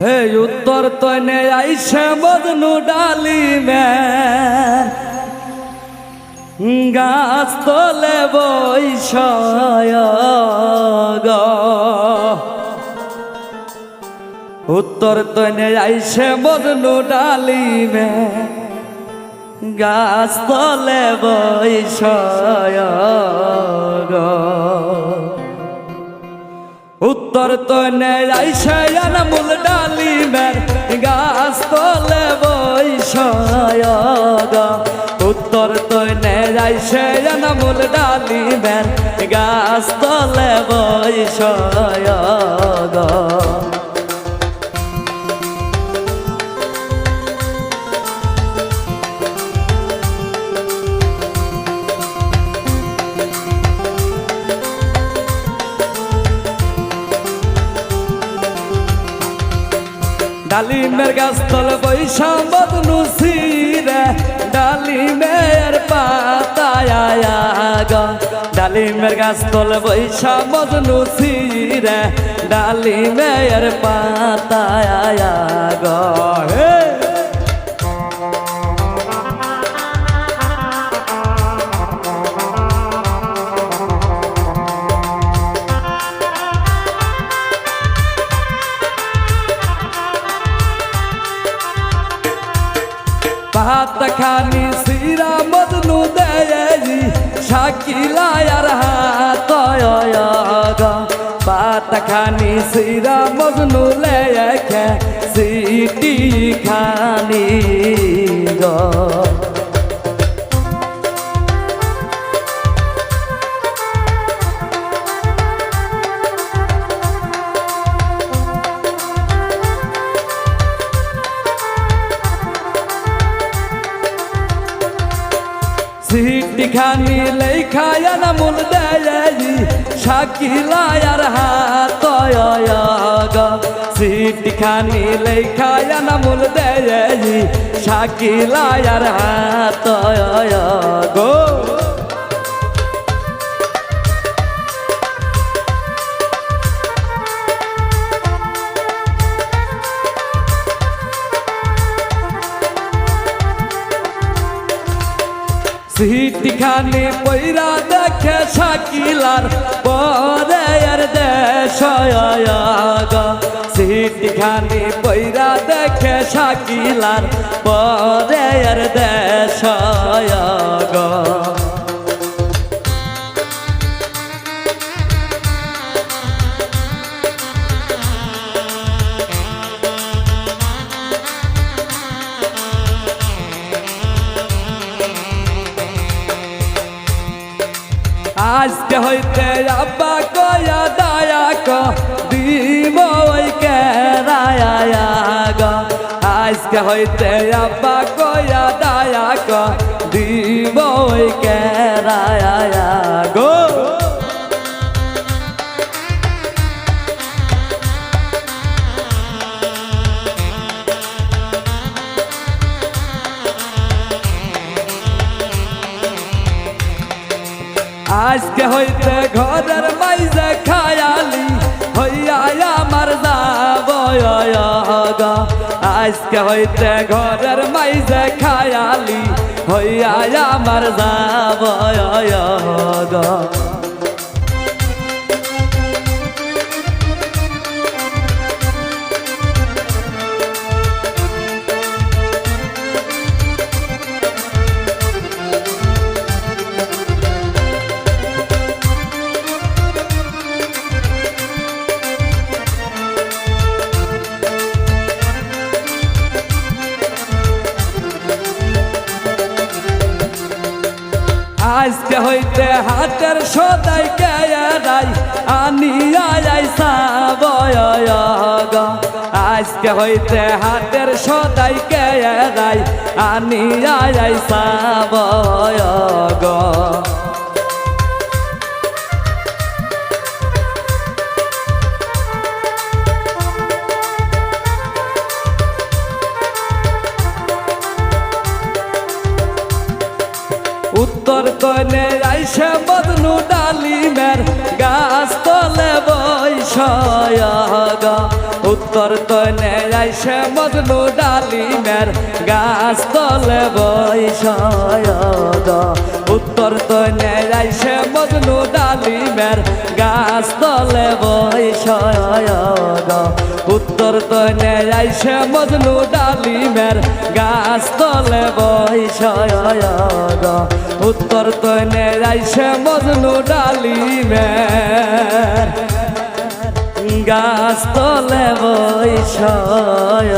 হে উত্তর তনে আইসে বদনু ডালি মে। গাছ তলে উত্তর তনে আইসে বদনু ডালি মে। গাছ তলে বৈষয় উত্তর তনে আইসে মূল আইসে মূল ডালি মের গাছ তলে বৈষয় ডালিমের গাছ তলে বৈশা বদনু সিরে ডালিমের গা। ডালিমের গাছ তলে বৈশা মজনু সিরে ডালিমের পাতায় গা। হে খানি সিরা মদনু দেয়ি শাকিলায়ার হাত ভাত খানি সিরা মদনু লেখে সিটি খানি গো। সিটি খানি লেখায় মূল দেয়। শাকিলায়ার হাত সিটি খানি লেখায় মূল দেয়। শাকিলায়ার হাত গো সিটি খানি পৈরা দেখে শাকিলার পরে আর দেশ সিটি খানি পৈরা দেখে শাকিলার পরে আর দেশ আজকে হইতে আব্বা কয়া দায়া ক, দিব ওই কেরায়া গ আজকে হইতে আব্বা কয়া দায়া ক, দিব ওই কেরায়া আজকে হইতে ঘরের মাইজে খায়ালি, হইয়া আমার যাব গা। আজকে হইতে ঘরের মাইজে খায়ালি, হইয়া আমার যাব আজকে হইতে হাতের সদাই কেয়ারাই আনিয়া যাইসা বয়গা আজকে হইতে হাতের সদাই কেয়ারাই আনিয়া যাইসা তলে আইসে বদনু ডালিমের গাছ তলে বৈষয় উত্তর তনে আইসে মজনু ডালিমের গাছ তলে বৈষয় উত্তর তনে আইসে মজনু ডালিমের গাছ তলে বৈষয় উত্তর তনে আইসে মজনু ডালিমের গাছ তলে বৈষয় উত্তর তনে আইসে মজনু ডালিমের গাছ তলে বৈষয়